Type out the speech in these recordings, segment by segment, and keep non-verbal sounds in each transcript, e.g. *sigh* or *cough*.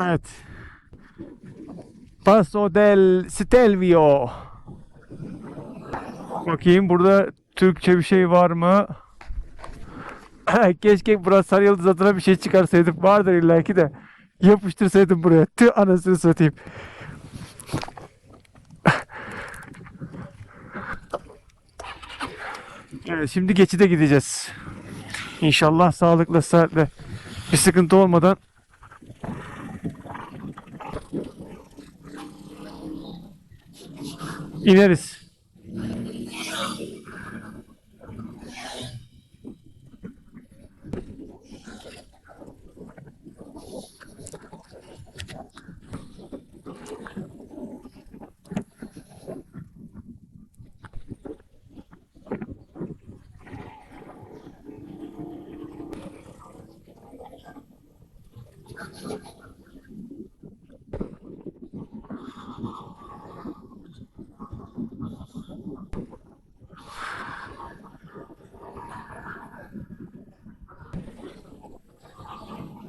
Evet. Paso del Stelvio. Bakayım burada Türkçe bir şey var mı? *laughs* Keşke Murat Sarıyıldız adına bir şey çıkarsaydım. Vardır illaki de. Yapıştırsaydım buraya. Tüh anasını satayım. *laughs* Evet, şimdi geçide gideceğiz. İnşallah sağlıkla saatle bir sıkıntı olmadan ineriz.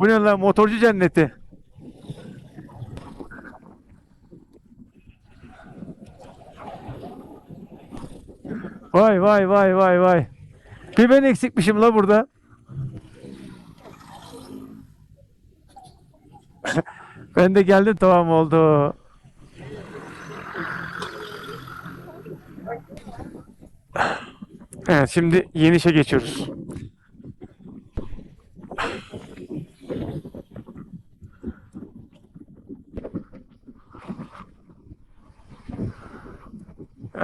Bu ne lan motorcu cenneti. Vay vay vay vay vay. Bir ben eksikmişim la burada. *laughs* ben de geldim tamam oldu. Evet şimdi yeni işe geçiyoruz.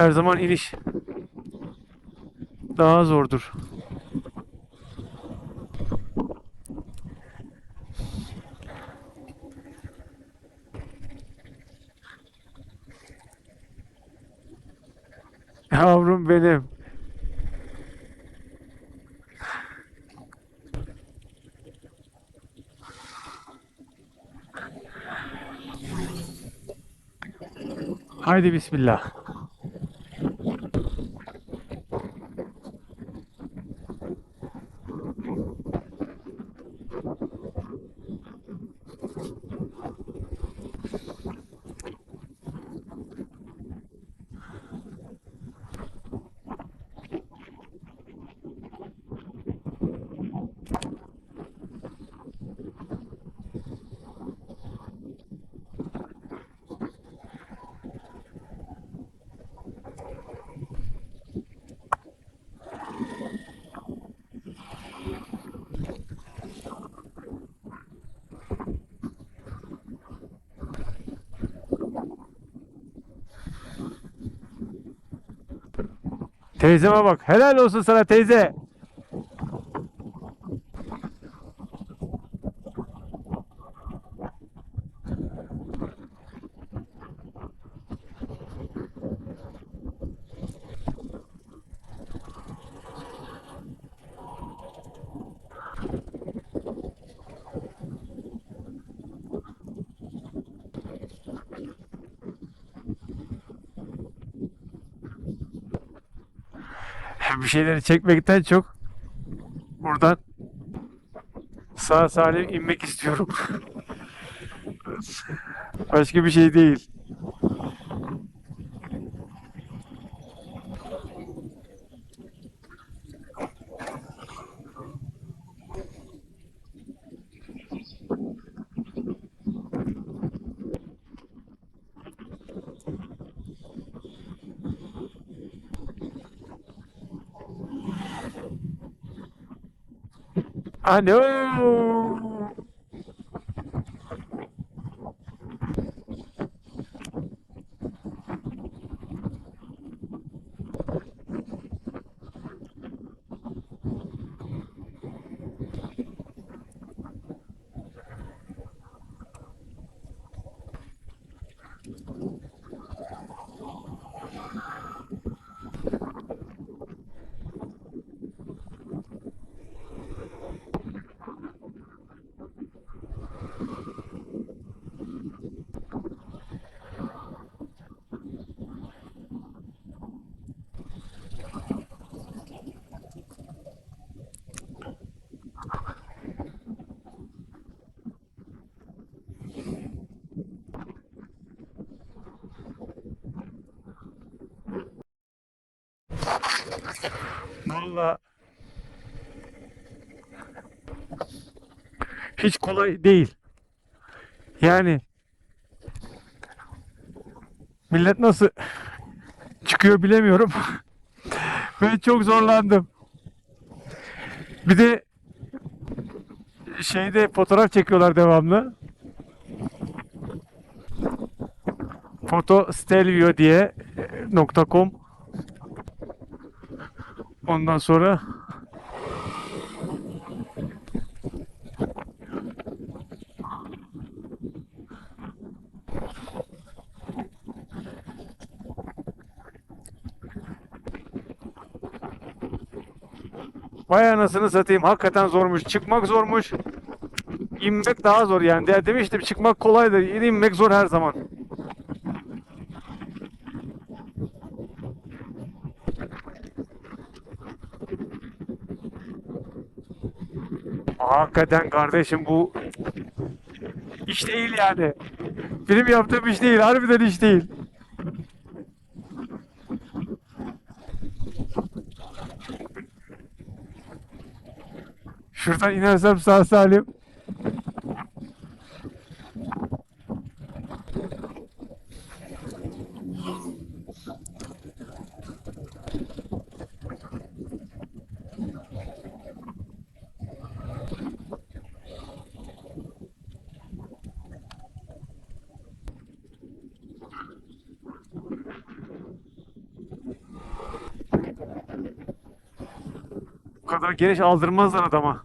Her zaman iniş daha zordur. Yavrum benim. Haydi bismillah. Teyzeme bak. Helal olsun sana teyze. Bir şeyleri çekmekten çok buradan sağ salim inmek istiyorum. *laughs* Başka bir şey değil. Ah, não! Valla hiç kolay değil. Yani millet nasıl çıkıyor bilemiyorum. *laughs* Ben çok zorlandım. Bir de şeyde fotoğraf çekiyorlar devamlı. Foto Stelvio diye e, .com Ondan sonra Vay anasını satayım. Hakikaten zormuş. Çıkmak zormuş. İnmek daha zor yani. De- Demiştim çıkmak kolaydır. İnmek zor her zaman. Hakikaten kardeşim bu iş değil yani. Benim yaptığım iş değil. Harbiden iş değil. Şuradan inersem sağ salim. Kadar geniş aldırmazlar adama.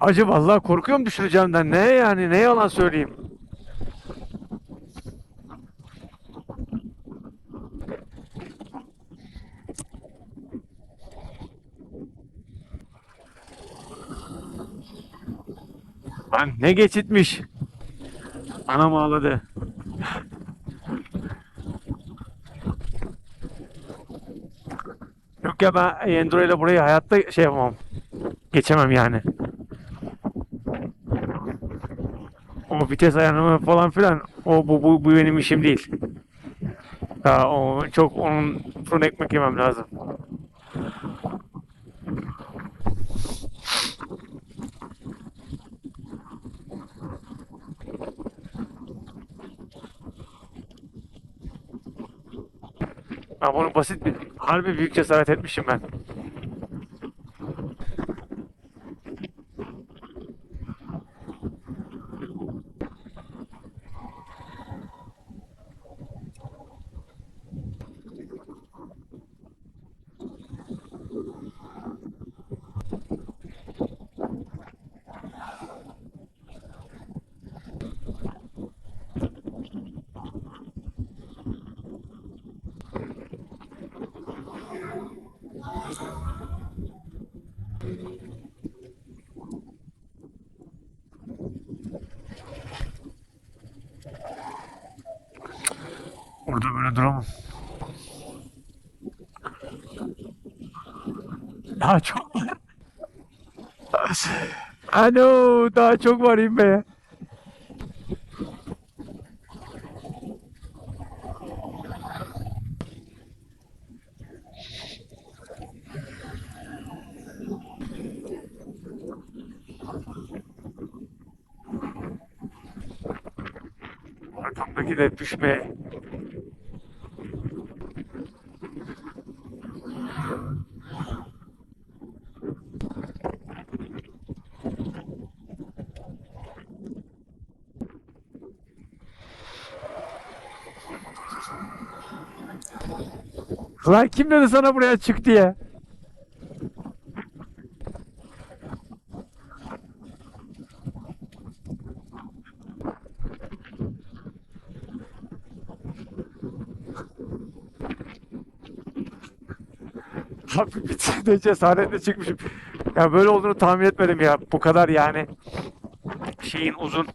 Acı vallahi korkuyorum düşüreceğimden. Ne yani? Ne yalan söyleyeyim. Lan ne geçitmiş. Anam ağladı. Ya ben Enduro ile burayı hayatta şey yapamam. Geçemem yani. O vites ayarlama falan filan o bu, bu, bu benim işim değil. Daha o çok onun fırın ekmek yemem lazım. Ha bunu basit bir harbi büyük cesaret etmişim ben. Böyle duramam. Daha çok var. Ano daha çok var inmeye. Arkamdaki de düşmeye. Lan kim dedi sana buraya çık diye? Abi bir cesaretle çıkmışım. Ya böyle olduğunu tahmin etmedim ya. Bu kadar yani şeyin uzun.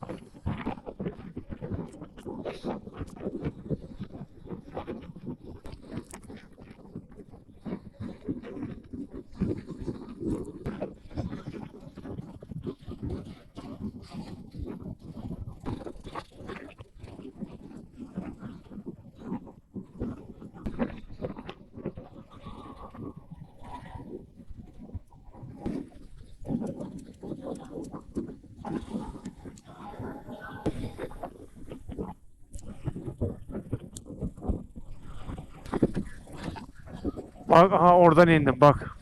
Bak aha oradan indim bak.